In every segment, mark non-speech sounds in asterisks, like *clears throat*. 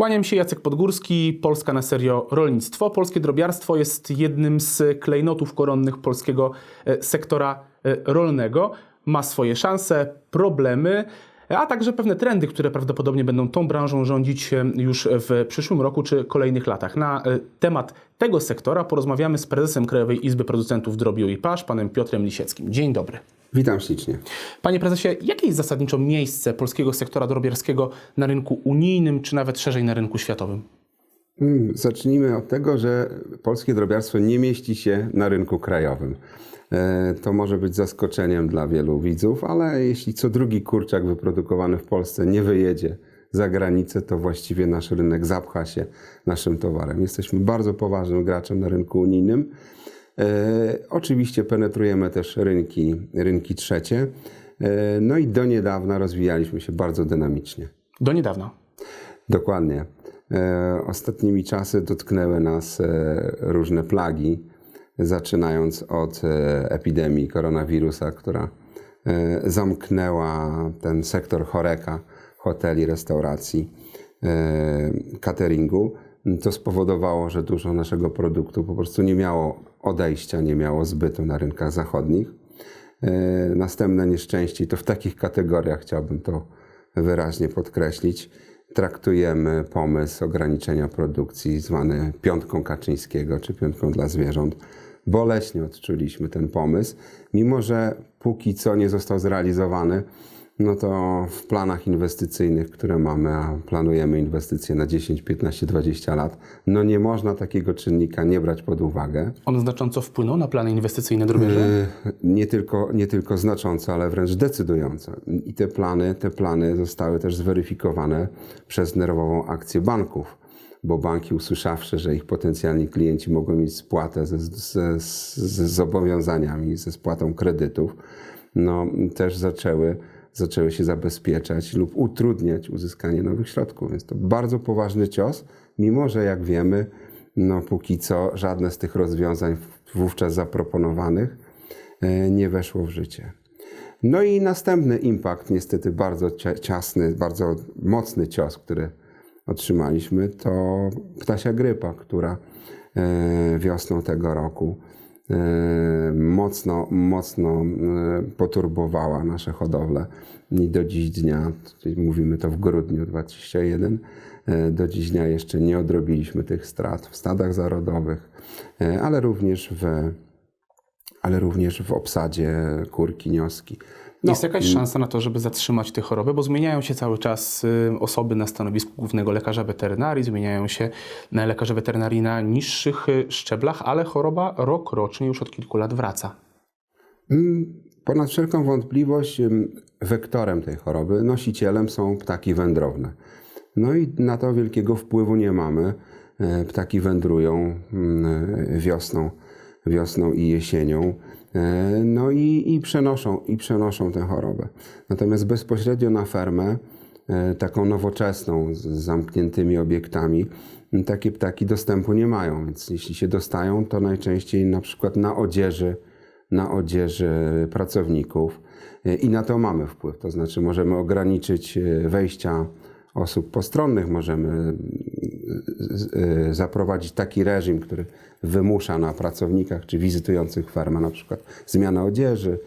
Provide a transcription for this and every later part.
Kłaniam się, Jacek Podgórski, Polska na serio rolnictwo. Polskie drobiarstwo jest jednym z klejnotów koronnych polskiego e, sektora e, rolnego. Ma swoje szanse, problemy, a także pewne trendy, które prawdopodobnie będą tą branżą rządzić e, już w przyszłym roku czy kolejnych latach. Na e, temat tego sektora porozmawiamy z prezesem Krajowej Izby Producentów Drobiu i Pasz, panem Piotrem Lisieckim. Dzień dobry. Witam ślicznie. Panie prezesie, jakie jest zasadniczo miejsce polskiego sektora drobiarskiego na rynku unijnym, czy nawet szerzej na rynku światowym? Mm, Zacznijmy od tego, że polskie drobiarstwo nie mieści się na rynku krajowym. E, To może być zaskoczeniem dla wielu widzów, ale jeśli co drugi kurczak wyprodukowany w Polsce nie wyjedzie za granicę, to właściwie nasz rynek zapcha się naszym towarem. Jesteśmy bardzo poważnym graczem na rynku unijnym. E, Oczywiście penetrujemy też rynki, rynki trzecie. E, No i do niedawna rozwijaliśmy się bardzo dynamicznie. Do niedawna. Dokładnie. Ostatnimi czasy dotknęły nas różne plagi, zaczynając od e, epidemii koronawirusa, która e, zamknęła ten sektor choreka, hoteli, restauracji, e, cateringu. To spowodowało, że dużo naszego produktu po prostu nie miało odejścia, nie miało zbytu na rynkach zachodnich. Następne nieszczęście, to w takich kategoriach chciałbym to wyraźnie podkreślić, traktujemy pomysł ograniczenia produkcji zwany piątką Kaczyńskiego czy piątką dla zwierząt. Boleśnie odczuliśmy ten pomysł, mimo że póki co nie został zrealizowany, no to w planach inwestycyjnych, które mamy, a planujemy inwestycje na 10, 15, 20 lat, no nie można takiego czynnika nie brać pod uwagę. On znacząco wpłynął na plany inwestycyjne drobiarzy? Y, Nie tylko, nie tylko znacząco, ale wręcz decydująco. I te plany, te plany zostały też zweryfikowane przez nerwową akcję banków, bo banki usłyszawszy, że ich potencjalni klienci mogą mieć spłatę ze, ze, ze zobowiązaniami, ze spłatą kredytów, no też zaczęły, zaczęły się zabezpieczać lub utrudniać uzyskanie nowych środków. Więc to bardzo poważny cios, mimo że jak wiemy, no póki co żadne z tych rozwiązań wówczas zaproponowanych e, nie weszło w życie. No i następny impact, niestety bardzo cia- ciasny, bardzo mocny cios, który otrzymaliśmy, to ptasia grypa, która e, wiosną tego roku e, mocno, mocno e, poturbowała nasze hodowle i do dziś dnia, mówimy to w grudniu 2021, e, do dziś dnia jeszcze nie odrobiliśmy tych strat w stadach zarodowych, ale również w, ale również w obsadzie kurki, nioski. No, Jest jakaś szansa na to, żeby zatrzymać tę chorobę, bo zmieniają się cały czas y, osoby na stanowisku głównego lekarza weterynarii, zmieniają się y, lekarze weterynarii na niższych y, szczeblach, ale choroba rok rocznie już od kilku lat wraca. Mm, Ponad wszelką wątpliwość wektorem tej choroby, nosicielem są ptaki wędrowne. No i na to wielkiego wpływu nie mamy. E, Ptaki wędrują mm, wiosną, wiosną i jesienią. E, No i, i, przenoszą, i przenoszą tę chorobę. Natomiast bezpośrednio na fermę, e, taką nowoczesną, z zamkniętymi obiektami, takie ptaki dostępu nie mają. Więc jeśli się dostają, to najczęściej na przykład na odzieży, na odzieży pracowników E, i na to mamy wpływ. To znaczy możemy ograniczyć wejścia osób postronnych, możemy e, z- e, zaprowadzić taki reżim, który wymusza na pracownikach czy wizytujących fermę na przykład zmianę odzieży,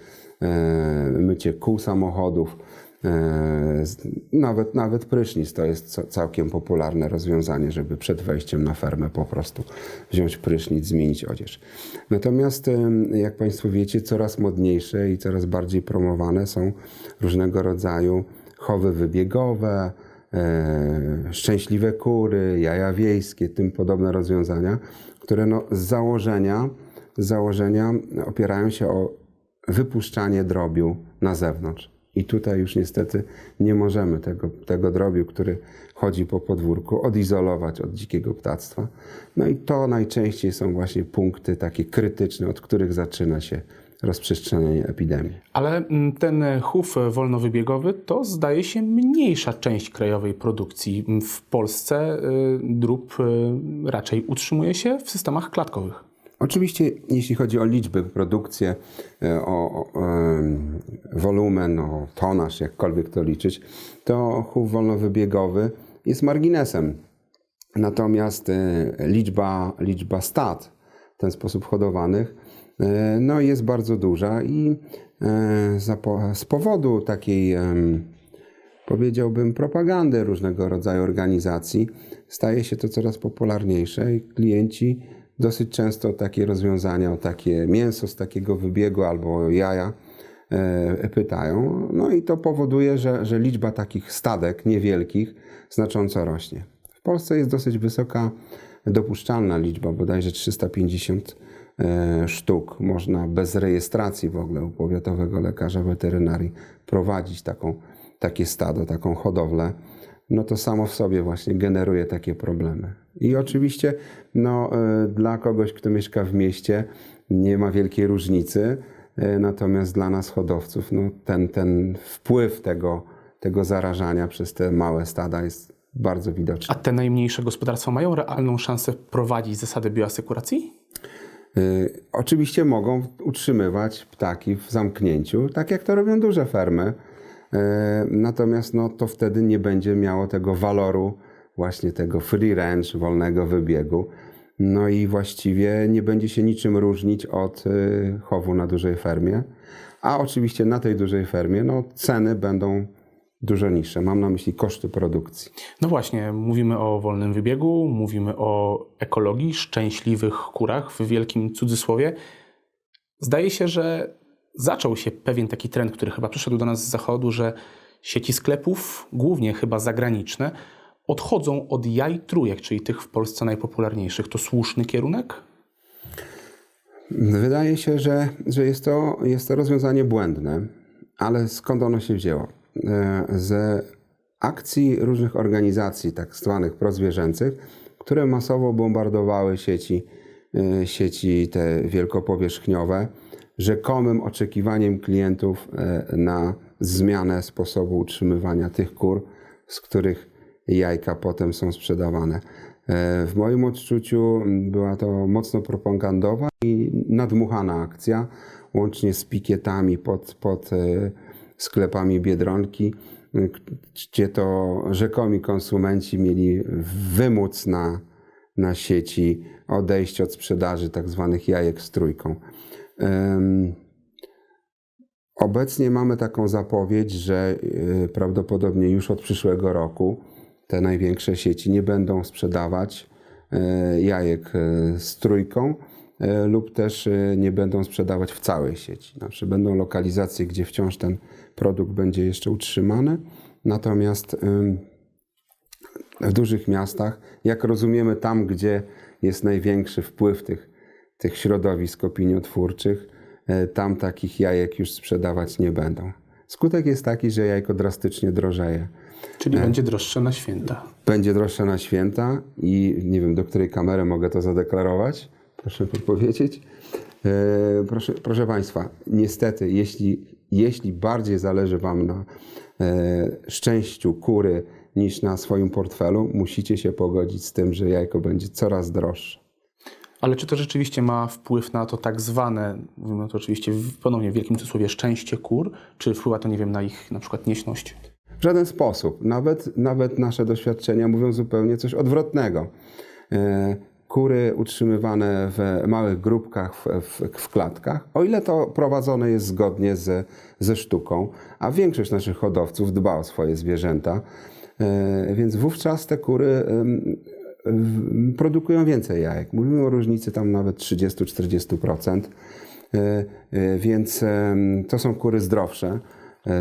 e, mycie kół samochodów, e, nawet, nawet prysznic to jest ca- całkiem popularne rozwiązanie, żeby przed wejściem na fermę po prostu wziąć prysznic, zmienić odzież. Natomiast, em, jak Państwo wiecie, coraz modniejsze i coraz bardziej promowane są różnego rodzaju chowy wybiegowe, e, szczęśliwe kury, jaja wiejskie, tym podobne rozwiązania, które no, z założenia, z założenia opierają się o wypuszczanie drobiu na zewnątrz. I tutaj już niestety nie możemy tego, tego drobiu, który chodzi po podwórku, odizolować od dzikiego ptactwa. No i to najczęściej są właśnie punkty takie krytyczne, od których zaczyna się rozprzestrzenianie epidemii. Ale mm, ten chów wolnowybiegowy to zdaje się mniejsza część krajowej produkcji. W Polsce y, drób y, raczej utrzymuje się w systemach klatkowych. Oczywiście, jeśli chodzi o liczby, produkcję, e, o, o wolumen, o tonaż, jakkolwiek to liczyć, to chów wolnowybiegowy jest marginesem Natomiast liczba, liczba stad w ten sposób hodowanych no jest bardzo duża i e, z powodu takiej powiedziałbym propagandy różnego rodzaju organizacji staje się to coraz popularniejsze i klienci dosyć często takie rozwiązania o takie mięso z takiego wybiegu albo jaja e, pytają. No i to powoduje, że, że liczba takich stadek niewielkich znacząco rośnie. W Polsce jest dosyć wysoka dopuszczalna liczba, bodajże 350 e, sztuk. Można bez rejestracji w ogóle u powiatowego lekarza weterynarii prowadzić taką, takie stado, taką hodowlę. No to samo w sobie właśnie generuje takie problemy. I oczywiście no, e, dla kogoś, kto mieszka w mieście, nie ma wielkiej różnicy. E, Natomiast dla nas hodowców no, ten, ten wpływ tego, tego zarażania przez te małe stada jest bardzo widoczny. A te najmniejsze gospodarstwa mają realną szansę prowadzić zasady bioasekuracji? Y, Oczywiście mogą utrzymywać ptaki w zamknięciu, tak jak to robią duże fermy. Y, Natomiast no, to wtedy nie będzie miało tego waloru właśnie tego free range, wolnego wybiegu. No i właściwie nie będzie się niczym różnić od y, chowu na dużej fermie. A oczywiście na tej dużej fermie no, ceny będą dużo niższe. Mam na myśli koszty produkcji. No właśnie, mówimy o wolnym wybiegu, mówimy o ekologii, szczęśliwych kurach w wielkim cudzysłowie. Zdaje się, że zaczął się pewien taki trend, który chyba przyszedł do nas z zachodu, że sieci sklepów, głównie chyba zagraniczne, odchodzą od jaj trójek, czyli tych w Polsce najpopularniejszych. To słuszny kierunek? Wydaje się, że, że jest, to, jest to rozwiązanie błędne, ale skąd ono się wzięło? E, Ze akcji różnych organizacji, tak zwanych prozwierzęcych, które masowo bombardowały sieci, e, sieci te wielkopowierzchniowe, rzekomym oczekiwaniem klientów e, na zmianę sposobu utrzymywania tych kur, z których jajka potem są sprzedawane. W moim odczuciu była to mocno propagandowa i nadmuchana akcja, łącznie z pikietami pod, pod sklepami Biedronki, gdzie to rzekomi konsumenci mieli wymóc na, na sieci odejść od sprzedaży tak zwanych jajek z trójką. Obecnie mamy taką zapowiedź, że y, prawdopodobnie już od przyszłego roku te największe sieci nie będą sprzedawać y, jajek y, z trójką lub też y, nie będą sprzedawać w całej sieci. Znaczy będą lokalizacje, gdzie wciąż ten produkt będzie jeszcze utrzymany, natomiast w dużych miastach, jak rozumiemy tam, gdzie jest największy wpływ tych, tych środowisk opiniotwórczych, e, tam takich jajek już sprzedawać nie będą. Skutek jest taki, że jajko drastycznie drożeje. Czyli będzie droższe na święta. Będzie droższe na święta i nie wiem, do której kamery mogę to zadeklarować. Proszę podpowiedzieć. E, proszę, proszę Państwa, niestety, jeśli, jeśli bardziej zależy Wam na e, szczęściu kury niż na swoim portfelu, musicie się pogodzić z tym, że jajko będzie coraz droższe. Ale czy to rzeczywiście ma wpływ na to tak zwane, mówimy to oczywiście ponownie w wielkim cudzysłowie, szczęście kur? Czy wpływa to, nie wiem, na ich na przykład nieśność? W żaden sposób. Nawet, nawet nasze doświadczenia mówią zupełnie coś odwrotnego. E, Kury utrzymywane w małych grupkach, w, w, w klatkach, o ile to prowadzone jest zgodnie ze, ze sztuką, a większość naszych hodowców dba o swoje zwierzęta, e, więc wówczas te kury produkują więcej jajek. Mówimy o różnicy tam nawet 30-40%. E, e, Więc to są kury zdrowsze,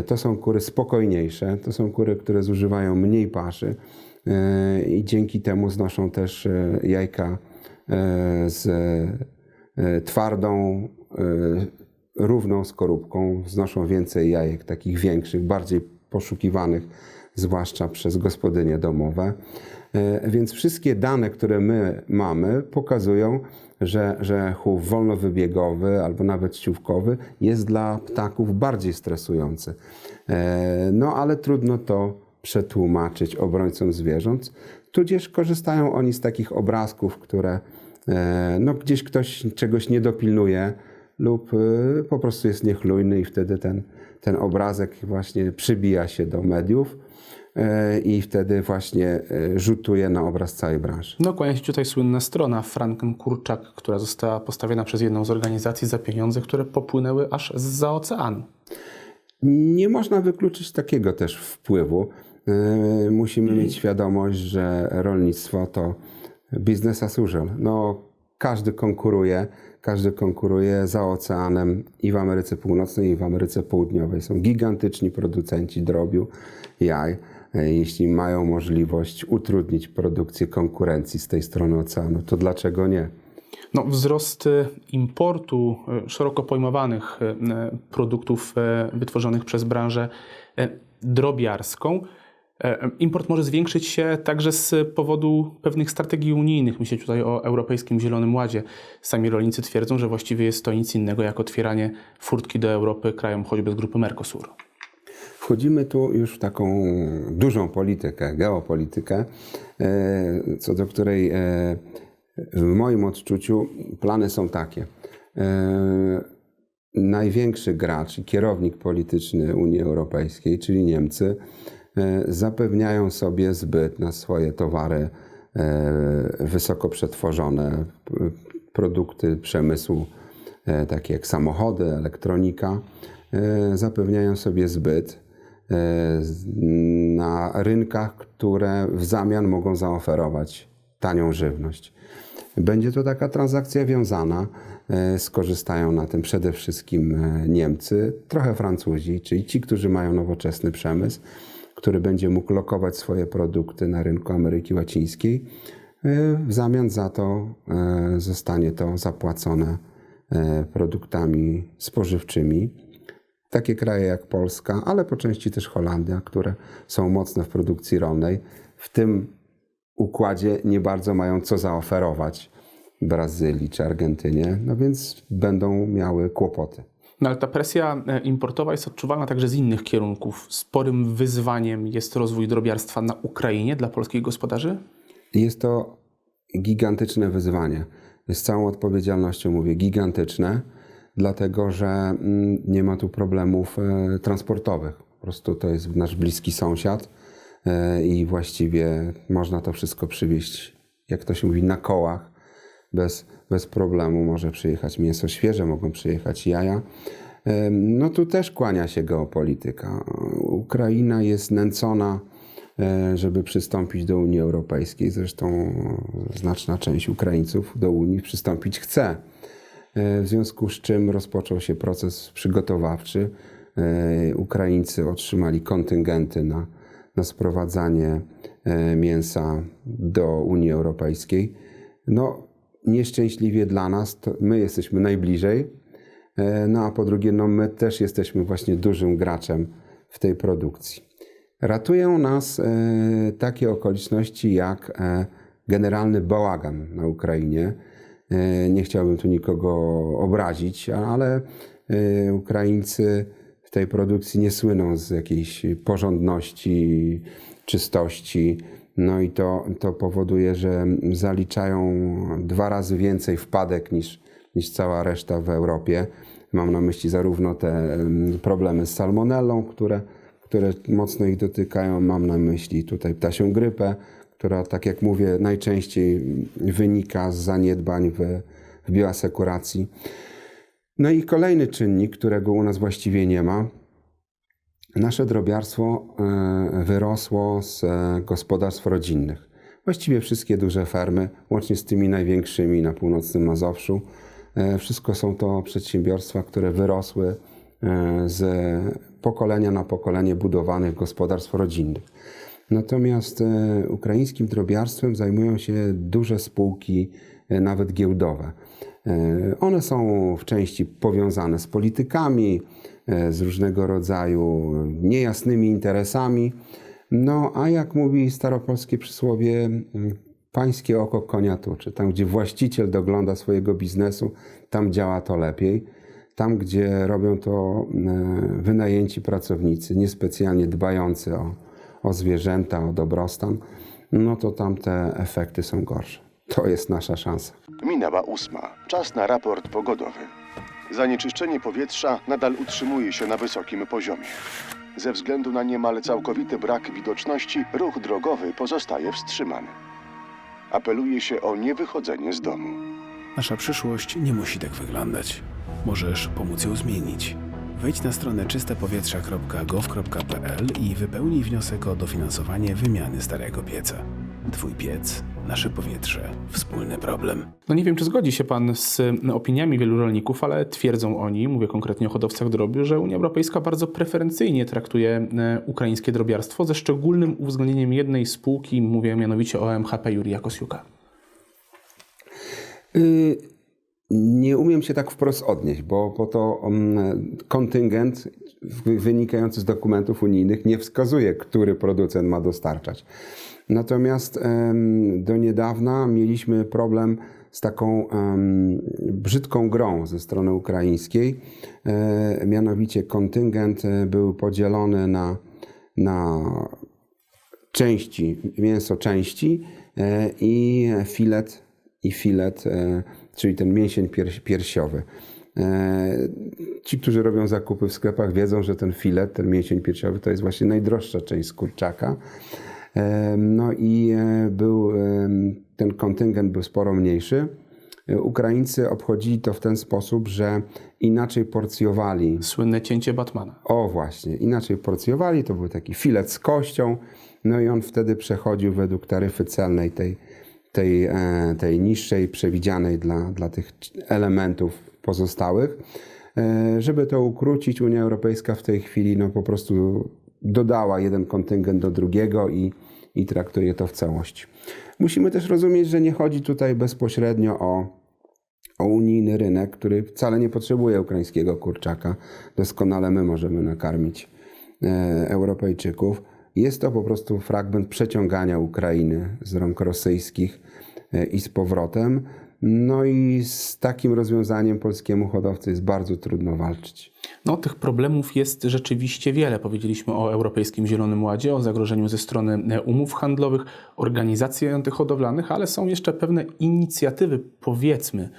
to są kury spokojniejsze, to są kury, które zużywają mniej paszy i dzięki temu znoszą też e, jajka e, z e, twardą, e, równą skorupką, znoszą więcej jajek, takich większych, bardziej poszukiwanych, zwłaszcza przez gospodynie domowe. E, Więc wszystkie dane, które my mamy, pokazują, że, że chów wolnowybiegowy albo nawet siłkowy jest dla ptaków bardziej stresujący. E, No ale trudno to przetłumaczyć obrońcom zwierząt, tudzież korzystają oni z takich obrazków, które e, no, gdzieś ktoś czegoś nie dopilnuje lub e, po prostu jest niechlujny i wtedy ten, ten obrazek właśnie przybija się do mediów. e, i wtedy właśnie rzutuje na obraz całej branży. No, kłania się tutaj słynna strona Franken-Kurczak, która została postawiona przez jedną z organizacji za pieniądze, które popłynęły aż zza oceanu. Nie można wykluczyć takiego też wpływu. E, Musimy mieć świadomość, że rolnictwo to business as usual. No, każdy konkuruje, każdy konkuruje za oceanem i w Ameryce Północnej, i w Ameryce Południowej. Są gigantyczni producenci drobiu, jaj. E, Jeśli mają możliwość utrudnić produkcję konkurencji z tej strony oceanu, to dlaczego nie? No, wzrost importu e, szeroko pojmowanych e, produktów wytworzonych przez branżę drobiarską. E, Import może zwiększyć się także z powodu pewnych strategii unijnych. Myślę tutaj o Europejskim Zielonym Ładzie. Sami rolnicy twierdzą, że właściwie jest to nic innego jak otwieranie furtki do Europy krajom choćby z grupy Mercosur. Wchodzimy tu już w taką dużą politykę, geopolitykę, e, co do której e, w moim odczuciu plany są takie. Największy gracz i kierownik polityczny Unii Europejskiej, czyli Niemcy, zapewniają sobie zbyt na swoje towary e, wysoko przetworzone, p- produkty przemysłu, e, takie jak samochody, elektronika, e, zapewniają sobie zbyt e, na rynkach, które w zamian mogą zaoferować tanią żywność. Będzie to taka transakcja wiązana. e, Skorzystają na tym przede wszystkim e, Niemcy, trochę Francuzi, czyli ci, którzy mają nowoczesny przemysł, który będzie mógł lokować swoje produkty na rynku Ameryki Łacińskiej. E, W zamian za to e, zostanie to zapłacone e, produktami spożywczymi. Takie kraje jak Polska, ale po części też Holandia, które są mocne w produkcji rolnej, w tym układzie nie bardzo mają co zaoferować Brazylii czy Argentynie, no więc będą miały kłopoty. No ale ta presja e, importowa jest odczuwalna także z innych kierunków. Sporym wyzwaniem jest rozwój drobiarstwa na Ukrainie dla polskich gospodarzy? Jest to gigantyczne wyzwanie. Z całą odpowiedzialnością mówię gigantyczne, dlatego że mm, nie ma tu problemów e, transportowych. Po prostu to jest nasz bliski sąsiad e, i właściwie można to wszystko przywieźć, jak to się mówi, na kołach. Bez, bez problemu może przyjechać mięso świeże, mogą przyjechać jaja. No tu też kłania się geopolityka. Ukraina jest nęcona, e, żeby przystąpić do Unii Europejskiej. Zresztą znaczna część Ukraińców do Unii przystąpić chce. E, W związku z czym rozpoczął się proces przygotowawczy. E, Ukraińcy otrzymali kontyngenty na, na sprowadzanie e, mięsa do Unii Europejskiej. No, nieszczęśliwie dla nas, my jesteśmy najbliżej, e, no a po drugie, no my też jesteśmy właśnie dużym graczem w tej produkcji. Ratują nas e, takie okoliczności jak e, generalny bałagan na Ukrainie. Nie chciałbym tu nikogo obrazić, ale Ukraińcy w tej produkcji nie słyną z jakiejś porządności, czystości. No i to, to powoduje, że zaliczają dwa razy więcej wpadek niż, niż cała reszta w Europie. Mam na myśli zarówno te em, problemy z salmonellą, które, które mocno ich dotykają. Mam na myśli tutaj ptasią grypę, która, tak jak mówię, najczęściej wynika z zaniedbań w, w bioasekuracji. No i kolejny czynnik, którego u nas właściwie nie ma. Nasze drobiarstwo e, wyrosło z e, gospodarstw rodzinnych. Właściwie wszystkie duże fermy, łącznie z tymi największymi na północnym Mazowszu, e, wszystko są to przedsiębiorstwa, które wyrosły z pokolenia na pokolenie budowanych gospodarstw rodzinnych. Natomiast ukraińskim drobiarstwem zajmują się duże spółki, nawet giełdowe. One są w części powiązane z politykami, z różnego rodzaju niejasnymi interesami. No, a jak mówi staropolskie przysłowie, pańskie oko konia tuczy. Tam, gdzie właściciel dogląda swojego biznesu, tam działa to lepiej. Tam, gdzie robią to e, wynajęci pracownicy, niespecjalnie dbający o, o zwierzęta, o dobrostan, no to tam te efekty są gorsze. To jest nasza szansa. Minęła ósma. Czas na raport pogodowy. Zanieczyszczenie powietrza nadal utrzymuje się na wysokim poziomie. Ze względu na niemal całkowity brak widoczności, ruch drogowy pozostaje wstrzymany. Apeluje się o niewychodzenie z domu. Nasza przyszłość nie musi tak wyglądać. Możesz pomóc ją zmienić. Wejdź na stronę czystepowietrza.gov.pl i wypełnij wniosek o dofinansowanie wymiany starego pieca. Twój piec, nasze powietrze, wspólny problem. No nie wiem, czy zgodzi się Pan z opiniami wielu rolników, ale twierdzą oni, mówię konkretnie o hodowcach drobiu, że Unia Europejska bardzo preferencyjnie traktuje e, ukraińskie drobiarstwo, ze szczególnym uwzględnieniem jednej spółki, mówię mianowicie o MHP Juria Kosiuka. Y, Nie umiem się tak wprost odnieść, bo, bo to mm, kontyngent wy- wynikający z dokumentów unijnych nie wskazuje, który producent ma dostarczać. Natomiast do niedawna mieliśmy problem z taką brzydką grą ze strony ukraińskiej. E, mianowicie kontyngent e, był podzielony na, na części, mięso części e, i filet, i filet, czyli ten mięsień pier- piersiowy. Ci, którzy robią zakupy w sklepach, wiedzą, że ten filet, ten mięsień piersiowy, to jest właśnie najdroższa część kurczaka. No i e, był, ten kontyngent był sporo mniejszy. E, Ukraińcy obchodzili to w ten sposób, że inaczej porcjowali Słynne cięcie Batmana. o właśnie, inaczej porcjowali, to był taki filet z kością, no i on wtedy przechodził według taryfy celnej tej, tej, e, tej niższej, przewidzianej dla, dla tych elementów pozostałych. Żeby to ukrócić, Unia Europejska w tej chwili no, po prostu dodała jeden kontyngent do drugiego i, i traktuje to w całości. Musimy też rozumieć, że nie chodzi tutaj bezpośrednio o o unijny rynek, który wcale nie potrzebuje ukraińskiego kurczaka. Doskonale my możemy nakarmić e, Europejczyków. Jest to po prostu fragment przeciągania Ukrainy z rąk rosyjskich e, i z powrotem. No i z takim rozwiązaniem polskiemu hodowcy jest bardzo trudno walczyć. No, tych problemów jest rzeczywiście wiele. Powiedzieliśmy o Europejskim Zielonym Ładzie, o zagrożeniu ze strony e, umów handlowych, organizacji antyhodowlanych, ale są jeszcze pewne inicjatywy, powiedzmy,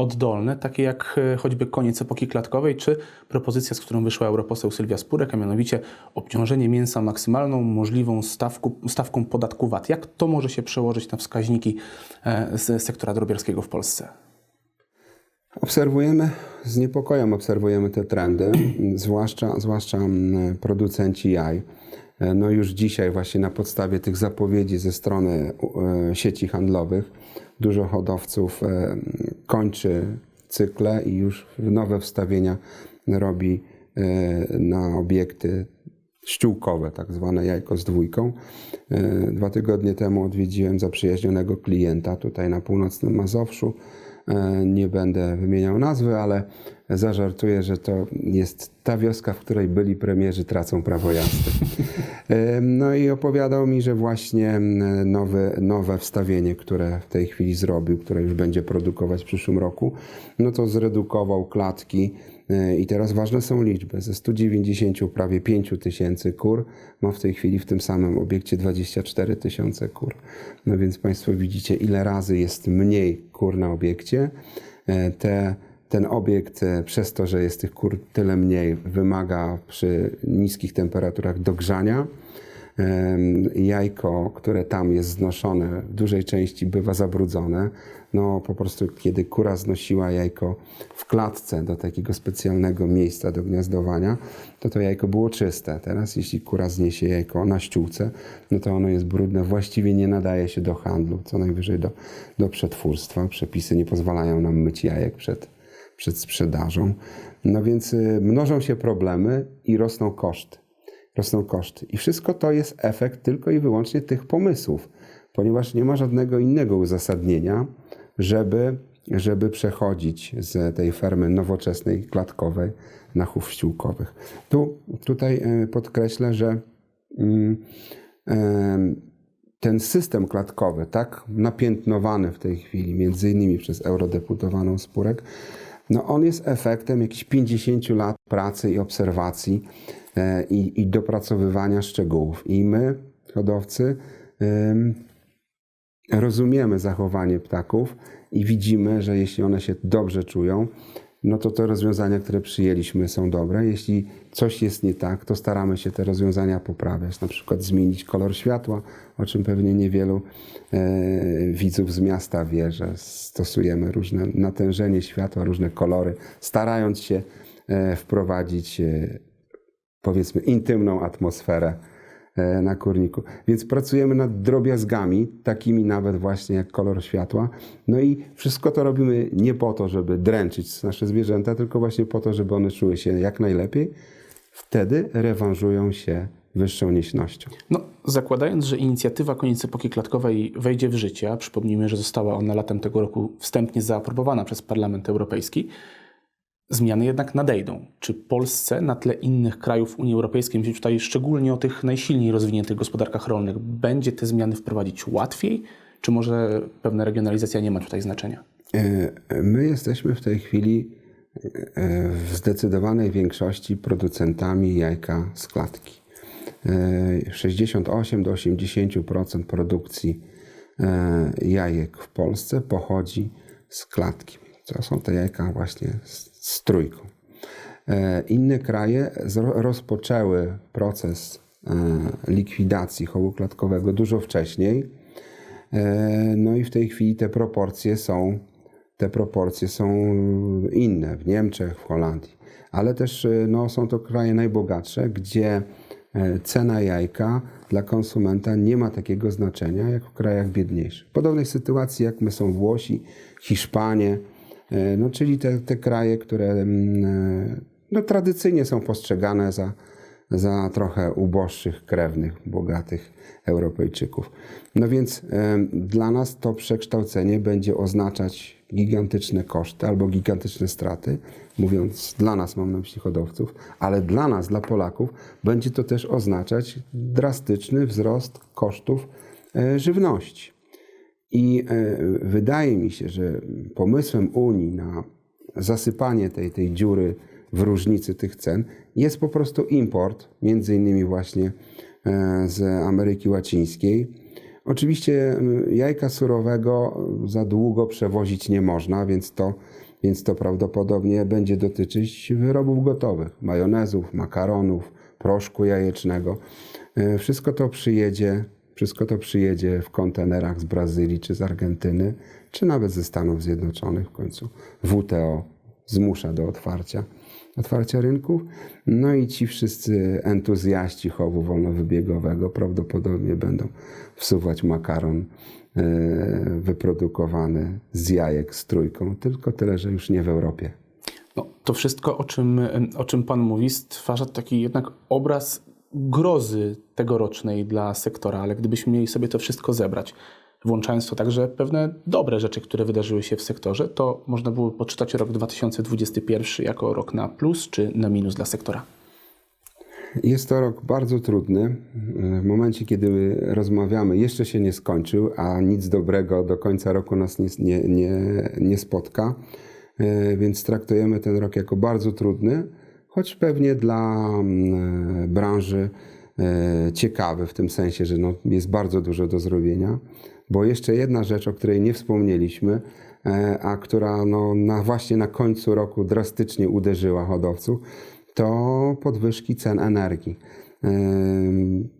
oddolne, takie jak e, choćby koniec epoki klatkowej, czy propozycja, z którą wyszła europoseł Sylwia Spurek, a mianowicie obciążenie mięsa maksymalną możliwą stawku, stawką podatku VAT. Jak to może się przełożyć na wskaźniki e, z sektora drobiarskiego w Polsce? Obserwujemy, z niepokojem obserwujemy te trendy, *clears throat* zwłaszcza, zwłaszcza mm, producenci jaj. E, No już dzisiaj właśnie na podstawie tych zapowiedzi ze strony sieci handlowych dużo hodowców kończy cykle i już nowe wstawienia robi na obiekty ściółkowe, tak zwane jajko z dwójką. E, Dwa tygodnie temu odwiedziłem zaprzyjaźnionego klienta tutaj na północnym Mazowszu. E, Nie będę wymieniał nazwy, ale zażartuję, że to jest ta wioska, w której byli premierzy tracą prawo jazdy. *laughs* No i opowiadał mi, że właśnie nowe, nowe wstawienie, które w tej chwili zrobił, które już będzie produkować w przyszłym roku, no to zredukował klatki e, i teraz ważne są liczby. Ze 190 prawie 5 tysięcy kur ma w tej chwili w tym samym obiekcie 24 tysiące kur. No więc Państwo widzicie, ile razy jest mniej kur na obiekcie. E, Te ten obiekt, e, przez to, że jest tych kur tyle mniej, wymaga przy niskich temperaturach dogrzania. Jajko, które tam jest znoszone, w dużej części bywa zabrudzone. No po prostu, kiedy kura znosiła jajko w klatce do takiego specjalnego miejsca do gniazdowania, to to jajko było czyste. Teraz, jeśli kura zniesie jajko na ściółce, no to ono jest brudne, właściwie nie nadaje się do handlu, co najwyżej do, do przetwórstwa. Przepisy nie pozwalają nam myć jajek przed, przed sprzedażą. No więc y, mnożą się problemy i rosną koszty. Rosną koszty. I wszystko to jest efekt tylko i wyłącznie tych pomysłów, ponieważ nie ma żadnego innego uzasadnienia, żeby, żeby przechodzić z tej fermy nowoczesnej, klatkowej na chów ściółkowych. Tu, tutaj y, podkreślę, że mm, ten system klatkowy, tak napiętnowany w tej chwili, między innymi przez eurodeputowaną Spurek, no on jest efektem jakichś 50 lat pracy i obserwacji e, i, i dopracowywania szczegółów. I my, hodowcy, em, rozumiemy zachowanie ptaków i widzimy, że jeśli one się dobrze czują, no to te rozwiązania, które przyjęliśmy są dobre. Jeśli coś jest nie tak, to staramy się te rozwiązania poprawiać, na przykład zmienić kolor światła, o czym pewnie niewielu e, widzów z miasta wie, że stosujemy różne natężenie światła, różne kolory, starając się e, wprowadzić e, powiedzmy intymną atmosferę na kurniku. Więc pracujemy nad drobiazgami, takimi nawet właśnie jak kolor światła. No i wszystko to robimy nie po to, żeby dręczyć nasze zwierzęta, tylko właśnie po to, żeby one czuły się jak najlepiej. Wtedy rewanżują się wyższą nieśnością. No, zakładając, że inicjatywa koniec epoki klatkowej wejdzie w życie, a przypomnijmy, że została ona latem tego roku wstępnie zaaprobowana przez Parlament Europejski, zmiany jednak nadejdą. Czy Polsce na tle innych krajów Unii Europejskiej, myślę tutaj szczególnie o tych najsilniej rozwiniętych gospodarkach rolnych, będzie te zmiany wprowadzić łatwiej? Czy może pewna regionalizacja nie ma tutaj znaczenia? E, My jesteśmy w tej chwili e, w zdecydowanej większości producentami jajka z klatki. E, 68 do 80% produkcji e, jajek w Polsce pochodzi z klatki. To są te jajka właśnie z, z trójką. E, Inne kraje rozpoczęły proces e, likwidacji chowu klatkowego dużo wcześniej. E, No i w tej chwili te proporcje są, te proporcje są inne w Niemczech, w Holandii, ale też no, są to kraje najbogatsze, gdzie cena jajka dla konsumenta nie ma takiego znaczenia jak w krajach biedniejszych. W podobnej sytuacji jak my są Włosi, Hiszpanie, no, czyli te, te kraje, które mm, e, no, tradycyjnie są postrzegane za, za trochę uboższych, krewnych, bogatych Europejczyków. No więc em, dla nas to przekształcenie będzie oznaczać gigantyczne koszty albo gigantyczne straty, mówiąc dla nas, mam na myśli hodowców, ale dla nas, dla Polaków, będzie to też oznaczać drastyczny wzrost kosztów e, żywności. I e, wydaje mi się, że pomysłem Unii na zasypanie tej, tej dziury w różnicy tych cen jest po prostu import, między innymi właśnie e, z Ameryki Łacińskiej. Oczywiście jajka surowego za długo przewozić nie można, więc to, więc to prawdopodobnie będzie dotyczyć wyrobów gotowych, majonezów, makaronów, proszku jajecznego. E, Wszystko to przyjedzie, wszystko to przyjedzie w kontenerach z Brazylii czy z Argentyny, czy nawet ze Stanów Zjednoczonych w końcu. WTO zmusza do otwarcia, otwarcia rynków. No i ci wszyscy entuzjaści chowu wolnowybiegowego prawdopodobnie będą wsuwać makaron e, wyprodukowany z jajek z trójką, tylko tyle, że już nie w Europie. No, to wszystko, o czym, o czym Pan mówi, stwarza taki jednak obraz grozy tegorocznej dla sektora, ale gdybyśmy mieli sobie to wszystko zebrać, włączając to także pewne dobre rzeczy, które wydarzyły się w sektorze, to można było poczytać rok 2021 jako rok na plus czy na minus dla sektora. Jest to rok bardzo trudny. W momencie, kiedy rozmawiamy, jeszcze się nie skończył, a nic dobrego do końca roku nas nie, nie, nie, nie spotka. E, Więc traktujemy ten rok jako bardzo trudny, choć pewnie dla mm, branży e, ciekawy w tym sensie, że no, jest bardzo dużo do zrobienia. Bo jeszcze jedna rzecz, o której nie wspomnieliśmy, e, a która no, na, właśnie na końcu roku drastycznie uderzyła hodowców, to podwyżki cen energii.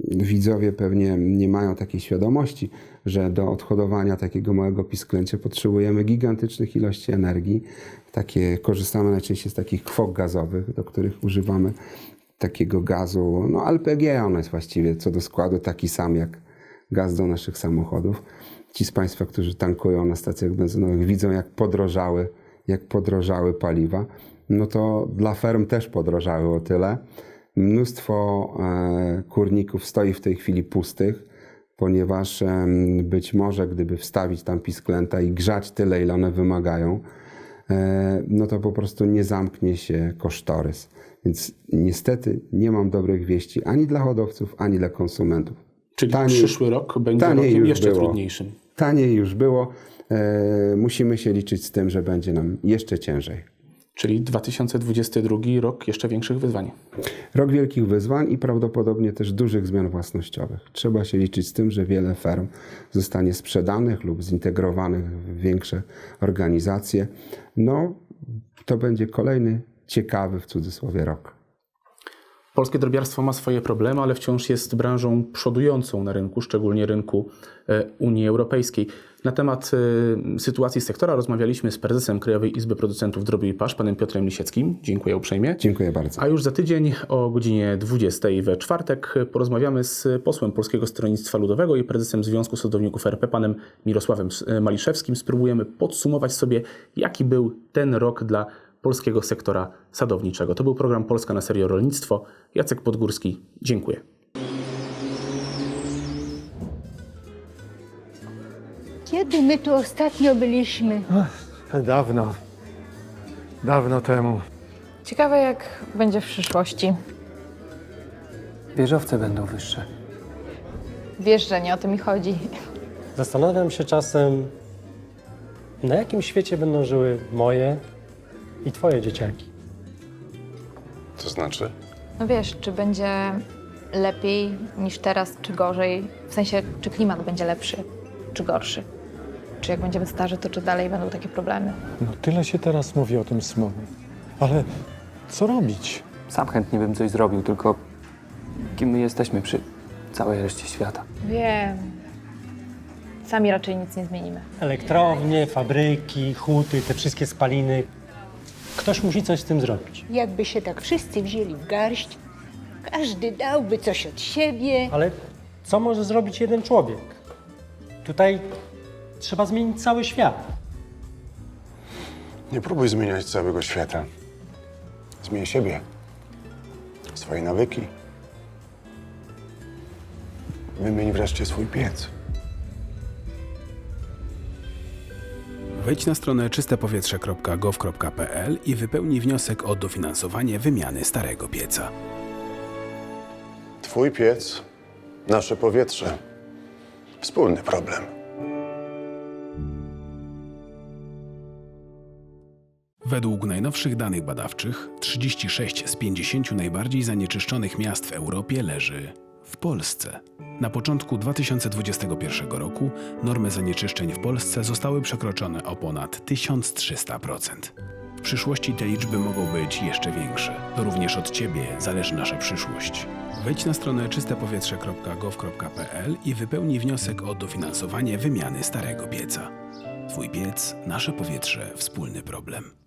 Widzowie pewnie nie mają takiej świadomości, że do odhodowania takiego małego pisklęcia potrzebujemy gigantycznych ilości energii. Takie, korzystamy najczęściej z takich kwok gazowych, do których używamy takiego gazu, no LPG, on jest właściwie co do składu taki sam jak gaz do naszych samochodów. Ci z Państwa, którzy tankują na stacjach benzynowych, widzą jak podrożały, jak podrożały paliwa. No to dla ferm też podrożały o tyle. Mnóstwo e, kurników stoi w tej chwili pustych, ponieważ być może gdyby wstawić tam pisklęta i grzać tyle, ile one wymagają, e, no to po prostu nie zamknie się kosztorys. Więc niestety nie mam dobrych wieści ani dla hodowców, ani dla konsumentów. Czyli Taniej- przyszły rok będzie rokiem jeszcze było. trudniejszym. Taniej już było. E, musimy się liczyć z tym, że będzie nam jeszcze ciężej. Czyli 2022 rok jeszcze większych wyzwań. Rok wielkich wyzwań i prawdopodobnie też dużych zmian własnościowych. Trzeba się liczyć z tym, że wiele ferm zostanie sprzedanych lub zintegrowanych w większe organizacje. No, to będzie kolejny ciekawy w cudzysłowie rok. Polskie drobiarstwo ma swoje problemy, ale wciąż jest branżą przodującą na rynku, szczególnie rynku e, Unii Europejskiej. Na temat e, sytuacji sektora rozmawialiśmy z prezesem Krajowej Izby Producentów Drobiu i Pasz, panem Piotrem Lisieckim. Dziękuję uprzejmie. Dziękuję bardzo. A już za tydzień o godzinie 20 we czwartek porozmawiamy z posłem Polskiego Stronnictwa Ludowego i prezesem Związku Sadowników RP, panem Mirosławem Maliszewskim. Spróbujemy podsumować sobie, jaki był ten rok dla polskiego sektora sadowniczego. To był program Polska na serio rolnictwo. Jacek Podgórski, dziękuję. Kiedy my tu ostatnio byliśmy? Dawno. Dawno temu. Ciekawe, jak będzie w przyszłości. Wieżowce będą wyższe. Wiesz, że nie o to mi chodzi. Zastanawiam się czasem, na jakim świecie będą żyły moje i twoje dzieciaki. To znaczy? No wiesz, czy będzie lepiej niż teraz, czy gorzej? W sensie, czy klimat będzie lepszy, czy gorszy? Czy jak będziemy starzy, to czy dalej będą takie problemy? No tyle się teraz mówi o tym smogu. Ale co robić? Sam chętnie bym coś zrobił, tylko kim my jesteśmy przy całej reszcie świata? Wiem. Sami raczej nic nie zmienimy. Elektrownie, fabryki, huty, te wszystkie spaliny. Ktoś musi coś z tym zrobić. Jakby się tak wszyscy wzięli w garść, każdy dałby coś od siebie. Ale co może zrobić jeden człowiek? Tutaj trzeba zmienić cały świat. Nie próbuj zmieniać całego świata. Zmień siebie, swoje nawyki. Wymień wreszcie swój piec. Wejdź na stronę czystepowietrze.gov.pl i wypełnij wniosek o dofinansowanie wymiany starego pieca. Twój piec, nasze powietrze. Wspólny problem. Według najnowszych danych badawczych 36 z 50 najbardziej zanieczyszczonych miast w Europie leży w Polsce. Na początku 2021 roku normy zanieczyszczeń w Polsce zostały przekroczone o ponad 1300%. W przyszłości te liczby mogą być jeszcze większe. To również od Ciebie zależy nasza przyszłość. Wejdź na stronę czystepowietrze.gov.pl i wypełnij wniosek o dofinansowanie wymiany starego pieca. Twój piec, nasze powietrze, wspólny problem.